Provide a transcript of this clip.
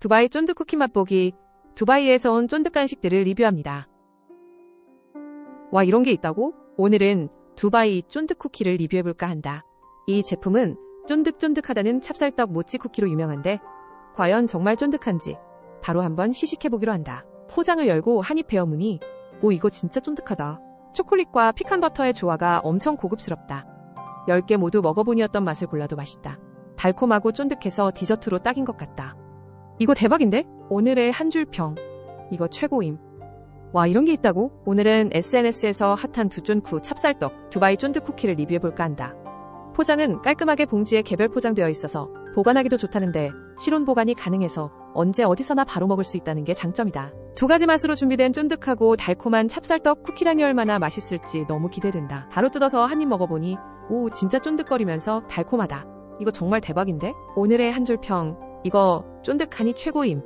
두바이 쫀득 쿠키 맛보기. 두바이에서 온 쫀득 간식들을 리뷰합니다. 와, 이런 게 있다고? 오늘은 두바이 쫀득 쿠키를 리뷰해볼까 한다. 이 제품은 쫀득쫀득하다는 찹쌀떡 모찌 쿠키로 유명한데, 과연 정말 쫀득한지 바로 한번 시식해보기로 한다. 포장을 열고 한입 베어무니, 오, 이거 진짜 쫀득하다. 초콜릿과 피칸버터의 조화가 엄청 고급스럽다. 10개 모두 먹어보니었던 맛을 골라도 맛있다. 달콤하고 쫀득해서 디저트로 딱인 것 같다. 이거 대박인데? 오늘의 한 줄 평. 이거 최고임. 와, 이런 게 있다고? 오늘은 SNS에서 핫한 두 쫀쿠 찹쌀떡 두바이 쫀득 쿠키를 리뷰해볼까 한다. 포장은 깔끔하게 봉지에 개별 포장되어 있어서 보관하기도 좋다는데 실온 보관이 가능해서 언제 어디서나 바로 먹을 수 있다는 게 장점이다. 두 가지 맛으로 준비된 쫀득하고 달콤한 찹쌀떡 쿠키랑이 얼마나 맛있을지 너무 기대된다. 바로 뜯어서 한 입 먹어보니 오 진짜 쫀득거리면서 달콤하다. 이거 정말 대박인데? 오늘의 한 줄 평. 이거 쫀득하니 최고임.